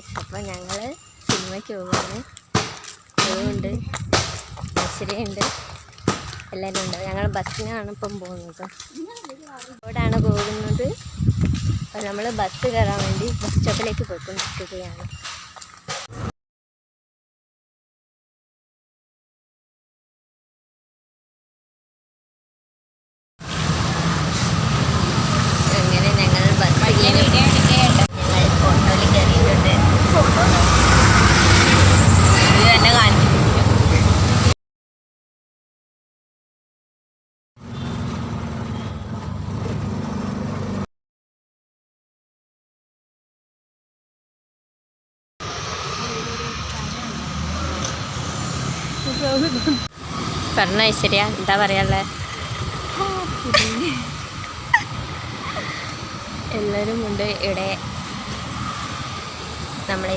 Guys അപ്പോൾ ഞങ്ങൾ സിനിമയ്ക്ക് പോവാണ്. ഉണ്ട് ഉണ്ട് എല്ലാവരും ഉണ്ട്. ഞങ്ങൾ ബസ്സിനാണ് ഇപ്പം പോകുന്നത്. ഇവിടെയാണ് പോകുന്നത്. അപ്പോൾ നമ്മൾ ബസ് കയറാൻ വേണ്ടി ബസ് സ്റ്റോപ്പിലേക്ക് പോയിക്കൊണ്ടിരിക്കുകയാണ്. പറഞ്ഞ ഐശ്വര്യ എന്താ പറയാനുള്ളത് എല്ലാവരും ഉണ്ട് ഇവിടെ. നമ്മളെ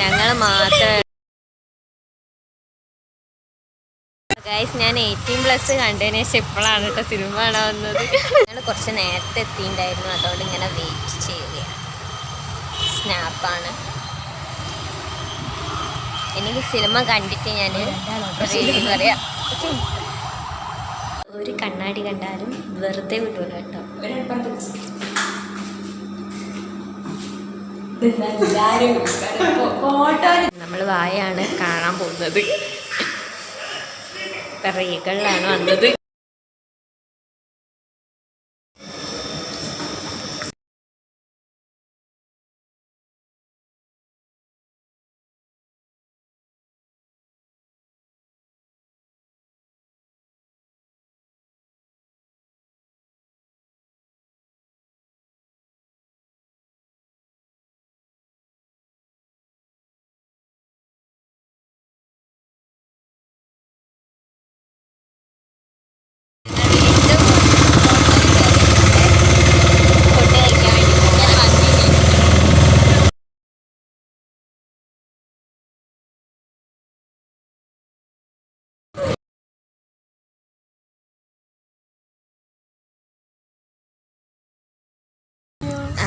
ഞങ്ങൾ മാത്രം. ഗൈസ് ഞാൻ എയ്റ്റീൻ പ്ലസ് കണ്ടതിന് ശേഷം ഇപ്പോഴാണ് കേട്ടോ സിനിമ കാണാൻ വന്നത്. ഞങ്ങൾ കുറച്ച് നേരത്തെ എത്തിയിട്ടുണ്ടായിരുന്നു അതുകൊണ്ട് ഇങ്ങനെ വെയിറ്റ് ചെയ്യുകയാണ്. സ്നാപ്പാണ് എനിക്ക് സിനിമ കണ്ടിട്ട് ഞാൻ പറയാം ഒരു കണ്ണാടി കണ്ടാലും വെറുതെ വിടൂല കേട്ടോ. നമ്മൾ വായാണ് കാണാൻ പോകുന്നത്. പറയുകളിലാണ് വന്നത്.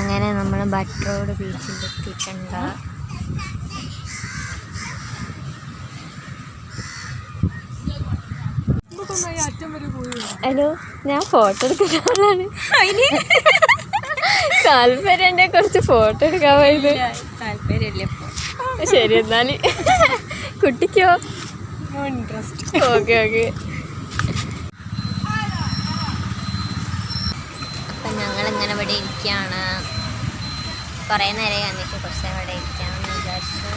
അങ്ങനെ നമ്മൾ ബട്ട് റോഡ് ബീച്ചിൽ എത്തിയിട്ടുണ്ട്. ഹലോ ഞാൻ ഫോട്ടോ എടുക്കുന്ന ആളാണ് താല്പര്യം കുറച്ച് ഫോട്ടോ എടുക്കാൻ വേണ്ടി താല്പര്യമില്ല ശരി എന്നാൽ. കുട്ടിക്കോ? Interest okay okay. അപ്പം ഞങ്ങളിങ്ങനെ ഇവിടെ ഇരിക്കുകയാണ്. കുറേ നേരം എന്നിട്ട് കുറച്ച് അവിടെ ഇരിക്കാമെന്ന് വിചാരിച്ചു.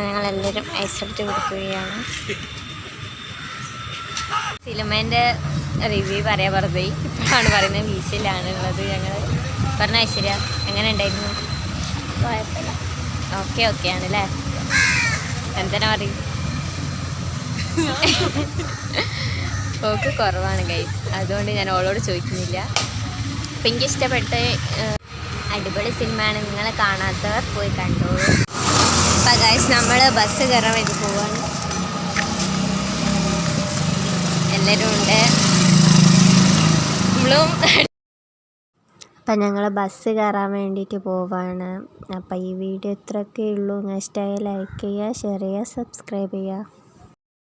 ഞങ്ങൾ എല്ലാവരും ഐസ്ക്രീം കൊടുക്കുകയാണ്. സിനിമേന്റെ റിവ്യൂ പറയാൻ വെറുതെ ഇപ്പോഴാണ് പറയുന്നത് വീശിലാണ് ഉള്ളത് ഞങ്ങൾ പറഞ്ഞ ഐശ്വര്യ എങ്ങനെ ഉണ്ടായിരുന്നു? ഓക്കെ ഓക്കെ ആണല്ലേ? എന്തിനാ പറയും പോക്ക് കുറവാണ് ഗൈസ് അതുകൊണ്ട് ഞാൻ ഓളോട് ചോദിക്കുന്നില്ല. അപ്പം എനിക്ക് ഇഷ്ടപ്പെട്ട അടിപൊളി സിനിമയാണ്. നിങ്ങളെ കാണാത്തവർ പോയി കണ്ടോളൂ അപ്പം ഗൈസ് നമ്മൾ ബസ് കയറാൻ വേണ്ടി പോവാണ്. എല്ലാവരും ഉണ്ട്. നമ്മളും അപ്പം ഞങ്ങൾ ബസ് കയറാൻ വേണ്ടിയിട്ട് പോവാണ്. അപ്പം ഈ വീഡിയോ ഇത്രയൊക്കെ ഉള്ളൂ. ഇഷ്ടമായാൽ ലൈക്ക് ചെയ്യുക ഷെയർ ചെയ്യുക സബ്സ്ക്രൈബ് ചെയ്യുക.